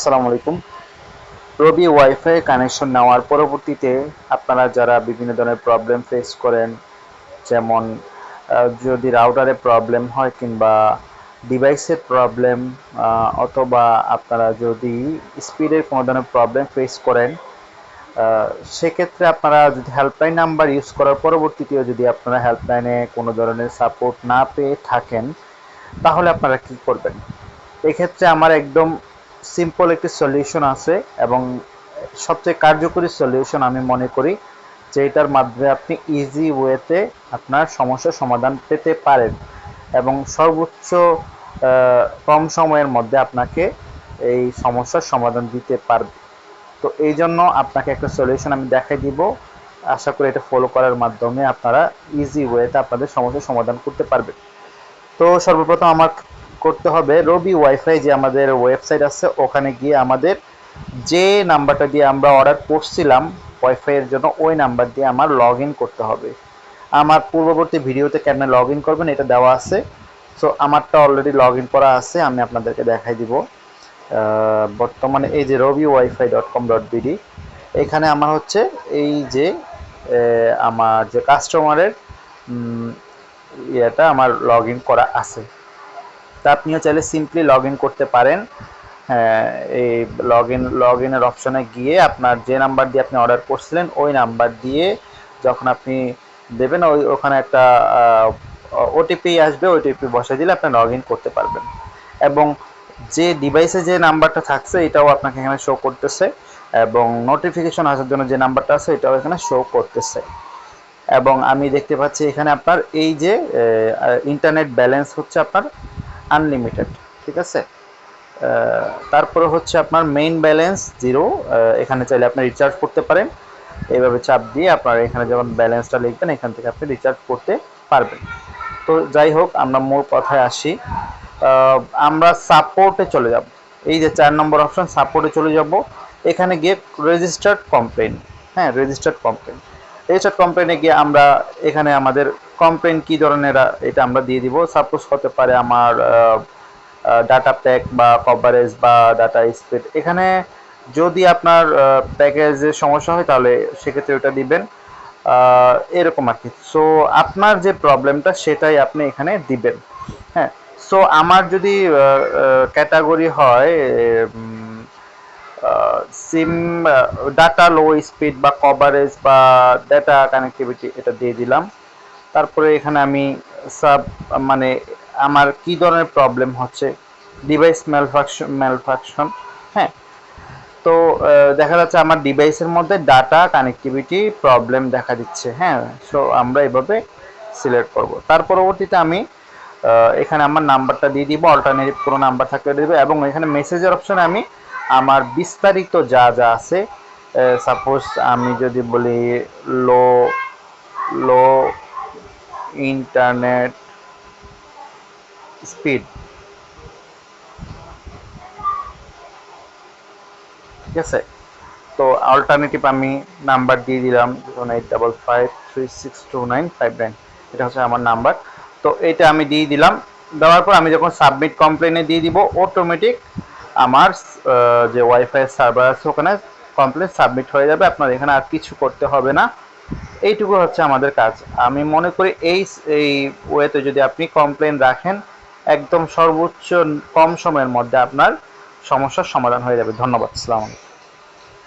আসসালামু আলাইকুম। রবি wifi connection নেওয়ার পরবর্তীতে আপনারা যারা বিভিন্ন ধরনের প্রবলেম ফেস করেন, যেমন যদি রাউটারে প্রবলেম হয় কিংবা ডিভাইসের প্রবলেম অথবা আপনারা যদি স্পিডের কোনো ধরনের প্রবলেম ফেস করেন সেক্ষেত্রে আপনারা যদি হেল্পলাইন নাম্বার ইউজ করার পরবর্তীতেও যদি আপনারা হেল্পলাইনে কোনো ধরনের সাপোর্ট না পেয়ে থাকেন, তাহলে আপনারা কি করবেন? এক্ষেত্রে আমার একদম সিম্পল একটি সলিউশন আছে এবং সবচেয়ে কার্যকরী সলিউশন আমি মনে করি যে এটার মাধ্যমে আপনি ইজি ওয়েতে আপনার সমস্যার সমাধান পেতে পারেন এবং সর্বোচ্চ কম সময়ের মধ্যে আপনাকে এই সমস্যার সমাধান দিতে পারবে। তো এই জন্য আপনাকে একটা সলিউশন আমি দেখাই দিব। আশা করি এটা ফলো করার মাধ্যমে আপনারা ইজি ওয়েতে আপনাদের সমস্যার সমাধান করতে পারবেন। তো সর্বপ্রথম আমার করতে হবে। রবি ওয়াইফাই যে আমাদের ওয়েবসাইট আছে, ওখানে গিয়ে আমাদের যে নাম্বারটা দিয়ে আমরা অর্ডার করছিলাম ওয়াইফাইয়ের জন্য, ওই নাম্বার দিয়ে আমার লগ করতে হবে। আমার পূর্ববর্তী ভিডিওতে কেমনে লগ করবেন, এটা দেওয়া আছে। সো আমারটা অলরেডি লগ করা আছে, আমি আপনাদেরকে দেখাই দিব। বর্তমানে এই যে Robi WiFi dot com dot BD এখানে আমার হচ্ছে এই যে আমার যে কাস্টমারের ইয়েটা আমার লগ করা আছে। তা আপনিও চাইলে সিম্পলি লগ ইন করতে পারেন। এই লগ ইন লগ ইনের অপশনে গিয়ে আপনার যে নাম্বার দিয়ে আপনি অর্ডার করছিলেন, ওই নাম্বার দিয়ে যখন আপনি দেবেন, ওই, ওখানে একটা ওটিপি আসবে ওটিপি বসে দিলে আপনি লগ ইন করতে পারবেন। এবং যে ডিভাইসে যে নাম্বারটা থাকছে, এটাও আপনাকে এখানে শো করতেছে। এবং নোটিফিকেশন আসার জন্য যে নাম্বারটা আছে, এটাও এখানে শো করতেছে। এবং আমি দেখতে পাচ্ছি এখানে আপনার এই যে ইন্টারনেট ব্যালেন্স হচ্ছে আপনার আনলিমিটেড ঠিক আছে? তারপরে হচ্ছে আপনার মেইন ব্যালেন্স জিরো এখানে চাইলে আপনি রিচার্জ করতে পারেন। এইভাবে চাপ দিয়ে আপনার এখানে যখন ব্যালেন্সটা লিখবেন, এখান থেকে আপনি রিচার্জ করতে পারবেন। তো যাই হোক, আমরা মূল কথায় আসি। আমরা সাপোর্টে চলে যাব। এই যে চার নম্বর অপশন সাপোর্টে চলে যাব। এখানে গিয়ে রেজিস্টার্ড কমপ্লেন হ্যাঁ রেজিস্টার্ড কমপ্লেন রেজিস্টার্ড কমপ্লেনে গিয়ে আমরা এখানে আমাদের কমপ্লেন কি ধরনের, এটা আমরা দিয়ে দিব। সাপোজ হতে পারে আমার ডাটা প্যাক বা কভারেজ বা ডাটা স্পিড এখানে যদি আপনার প্যাকেজের সমস্যা হয় তাহলে সেক্ষেত্রে ওটা দিবেন। এরকম আর কি। সো আপনার যে প্রবলেমটা সেটাই আপনি এখানে দিবেন। হ্যাঁ। সো আমার যদি ক্যাটাগরি হয় সিম ডাটা লো স্পিড বা কভারেজ বা ডাটা কানেক্টিভিটি এটা দিয়ে দিলাম। তারপরে এখানে আমি সাব মানে আমার কি ধরনের প্রবলেম হচ্ছে? ডিভাইস ম্যালফাকশন ম্যালফাকশন হ্যাঁ। তো দেখা যাচ্ছে আমার ডিভাইসের মধ্যে ডাটা কানেক্টিভিটি প্রবলেম দেখা দিচ্ছে হ্যাঁ। সো আমরা এভাবে সিলেক্ট করব। তার পরবর্তীতে আমি এখানে আমার নাম্বারটা দিয়ে দিব অল্টারনেটিভ কোনো নাম্বার থাকলে দেবে এবং এখানে মেসেজের অপশনে আমি আমার বিস্তারিত যা যা আছে সাপোজ আমি যদি বলি লো লো ইন্টারনেট স্পিড ঠিক আছে? তো অল্টারনেটিভ আমি নাম্বার দিয়ে দিলাম eight double five three six two nine five nine এটা হচ্ছে আমার নাম্বার তো এটা আমি দিয়ে দিলাম। দেওয়ার পর আমি যখন সাবমিট কমপ্লেনে দিয়ে দিব অটোমেটিক আমার যে ওয়াইফাই সার্ভার আছে, ওখানে কমপ্লিট সাবমিট হয়ে যাবে। আপনার এখানে আর কিছু করতে হবে না। এইটুকু হচ্ছে আমাদের কাজ। আমি মনে করি এই এই ওয়েতে যদি আপনি কমপ্লেন রাখেন, একদম সর্বোচ্চ কম সময়ের মধ্যে আপনার সমস্যার সমাধান হয়ে যাবে। ধন্যবাদ। সালামালাইকুম